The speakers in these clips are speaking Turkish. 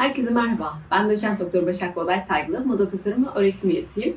Herkese merhaba. Ben doçent doktor Başak Boday Saygılı, moda tasarımı öğretim üyesiyim.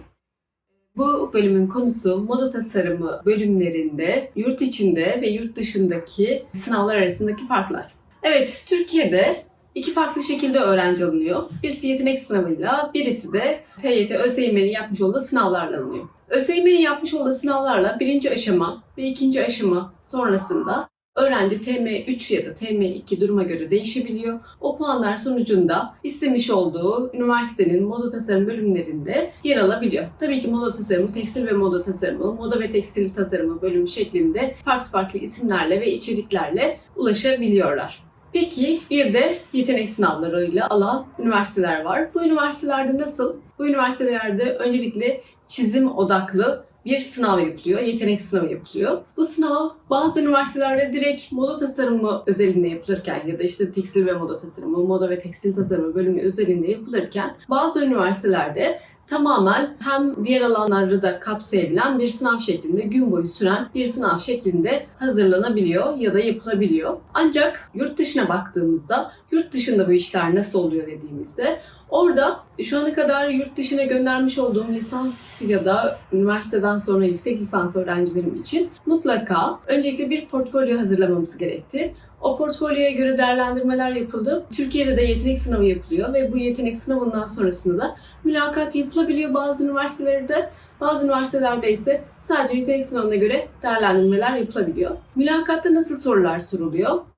Bu bölümün konusu moda tasarımı bölümlerinde yurt içinde ve yurt dışındaki sınavlar arasındaki farklar. Evet, Türkiye'de iki farklı şekilde öğrenci alınıyor. Birisi yetenek sınavıyla, birisi de TYT ÖSYM'nin yapmış olduğu sınavlarla alınıyor. ÖSYM'nin yapmış olduğu sınavlarla birinci aşama ve ikinci aşama sonrasında öğrenci TM3 ya da TM2 duruma göre değişebiliyor. O puanlar sonucunda istemiş olduğu üniversitenin moda tasarım bölümlerinde yer alabiliyor. Tabii ki moda tasarımı, tekstil ve moda tasarımı, moda ve tekstil tasarımı bölümü şeklinde farklı farklı isimlerle ve içeriklerle ulaşabiliyorlar. Peki bir de yetenek sınavlarıyla alan üniversiteler var. Bu üniversitelerde nasıl? Bu üniversitelerde öncelikle çizim odaklı bir sınav yapılıyor, yetenek sınavı yapılıyor. Bu sınav bazı üniversitelerde direkt moda tasarımı özelinde yapılırken ya da işte tekstil ve moda tasarımı, moda ve tekstil tasarımı bölümü özelinde yapılırken bazı üniversitelerde tamamen hem diğer alanları da kapsayabilen bir sınav şeklinde, gün boyu süren bir sınav şeklinde hazırlanabiliyor ya da yapılabiliyor. Ancak yurt dışına baktığımızda, yurt dışında bu işler nasıl oluyor dediğimizde Orada şu ana kadar yurt dışına göndermiş olduğum lisans ya da üniversiteden sonra yüksek lisans öğrencilerim için mutlaka öncelikle bir portfolyo hazırlamamız gerekti. O portfolyoya göre değerlendirmeler yapıldı. Türkiye'de de yetenek sınavı yapılıyor ve bu yetenek sınavından sonrasında da mülakat yapılabiliyor bazı üniversitelerde. Bazı üniversitelerde ise sadece yetenek sınavına göre değerlendirmeler yapılabiliyor. Mülakatta nasıl sorular soruluyor?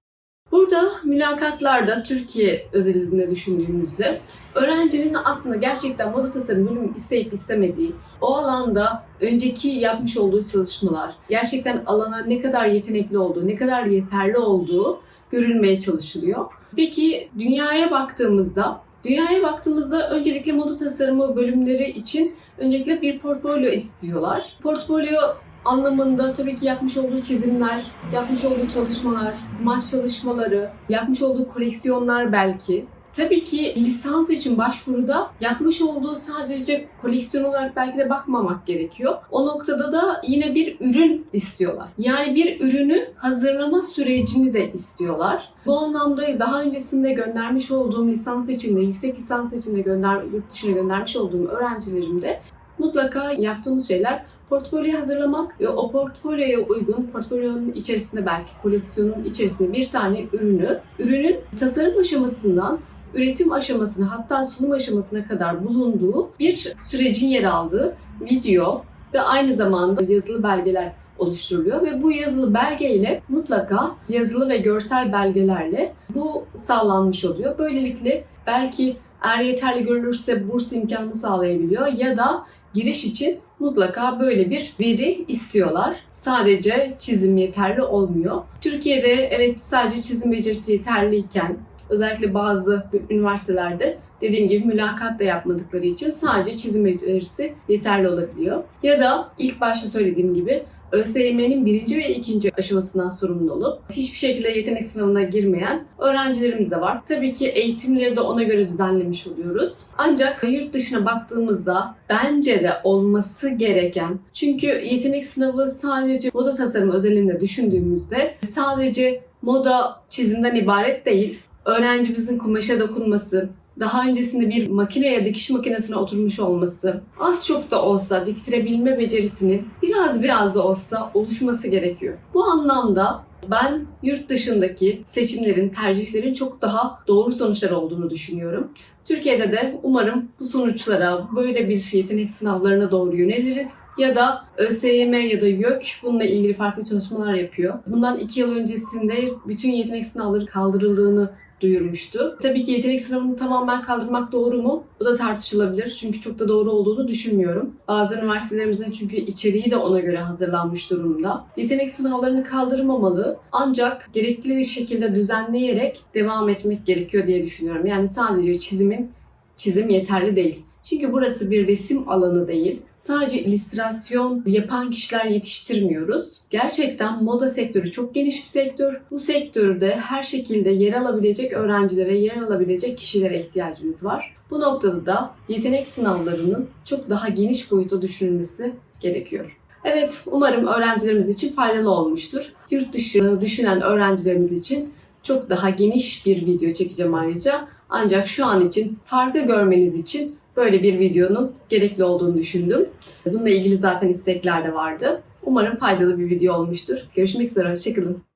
Burada mülakatlarda Türkiye özelinde düşündüğümüzde öğrencinin aslında gerçekten moda tasarım bölümü isteyip istemediği, o alanda önceki yapmış olduğu çalışmalar, gerçekten alana ne kadar yetenekli olduğu, ne kadar yeterli olduğu görülmeye çalışılıyor. Peki dünyaya baktığımızda, dünyaya baktığımızda öncelikle moda tasarımı bölümleri için öncelikle bir portfolyo istiyorlar. Portfolyo anlamında tabii ki yapmış olduğu çizimler, yapmış olduğu çalışmalar, kumaş çalışmaları, yapmış olduğu koleksiyonlar belki. Tabii ki lisans için başvuruda yapmış olduğu sadece koleksiyon olarak belki de bakmamak gerekiyor. O noktada da yine bir ürün istiyorlar. Yani bir ürünü hazırlama sürecini de istiyorlar. Bu anlamda daha öncesinde göndermiş olduğum lisans için de, yüksek lisans için de gönder, yurt dışına göndermiş olduğum öğrencilerimde mutlaka yaptığımız şeyler portfolyo hazırlamak ve o portfolyoya uygun portfolyonun içerisinde belki koleksiyonun içerisinde bir tane ürünü, ürünün tasarım aşamasından üretim aşamasına hatta sunum aşamasına kadar bulunduğu bir sürecin yer aldığı video ve aynı zamanda yazılı belgeler oluşturuluyor ve bu yazılı belgeyle mutlaka yazılı ve görsel belgelerle bu sağlanmış oluyor. Böylelikle belki eğer yeterli görülürse burs imkanı sağlayabiliyor ya da giriş için mutlaka böyle bir veri istiyorlar. Sadece çizim yeterli olmuyor. Türkiye'de evet sadece çizim becerisi yeterliyken özellikle bazı üniversitelerde dediğim gibi mülakat da yapmadıkları için sadece çizim becerisi yeterli olabiliyor. Ya da ilk başta söylediğim gibi ÖSYM'nin birinci ve ikinci aşamasından sorumlu olup hiçbir şekilde yetenek sınavına girmeyen öğrencilerimiz de var. Tabii ki eğitimleri de ona göre düzenlemiş oluyoruz. Ancak yurt dışına baktığımızda bence de olması gereken çünkü yetenek sınavı sadece moda tasarımı özelinde düşündüğümüzde sadece moda çizimden ibaret değil. Öğrencimizin kumaşa dokunması, daha öncesinde bir makineye, dikiş makinesine oturmuş olması, az çok da olsa diktirebilme becerisinin biraz biraz da olsa oluşması gerekiyor. Bu anlamda ben yurt dışındaki seçimlerin, tercihlerin çok daha doğru sonuçlar olduğunu düşünüyorum. Türkiye'de de umarım bu sonuçlara, böyle bir yetenek sınavlarına doğru yöneliriz. Ya da ÖSYM ya da YÖK bununla ilgili farklı çalışmalar yapıyor. Bundan iki yıl öncesinde bütün yetenek sınavları kaldırıldığını duyurmuştu. Tabii ki yetenek sınavını tamamen kaldırmak doğru mu? Bu da tartışılabilir. Çünkü çok da doğru olduğunu düşünmüyorum. Bazı üniversitelerimizin çünkü içeriği de ona göre hazırlanmış durumda. Yetenek sınavlarını kaldırmamalı. Ancak gerekli şekilde düzenleyerek devam etmek gerekiyor diye düşünüyorum. Yani sadece çizimin çizim yeterli değil. Çünkü burası bir resim alanı değil. Sadece illüstrasyon yapan kişiler yetiştirmiyoruz. Gerçekten moda sektörü çok geniş bir sektör. Bu sektörde her şekilde yer alabilecek öğrencilere, yer alabilecek kişilere ihtiyacımız var. Bu noktada da yetenek sınavlarının çok daha geniş boyutta düşünülmesi gerekiyor. Evet, umarım öğrencilerimiz için faydalı olmuştur. Yurt dışı düşünen öğrencilerimiz için çok daha geniş bir video çekeceğim ayrıca. Ancak şu an için farkı görmeniz için böyle bir videonun gerekli olduğunu düşündüm. Bununla ilgili zaten istekler de vardı. Umarım faydalı bir video olmuştur. Görüşmek üzere, hoşçakalın.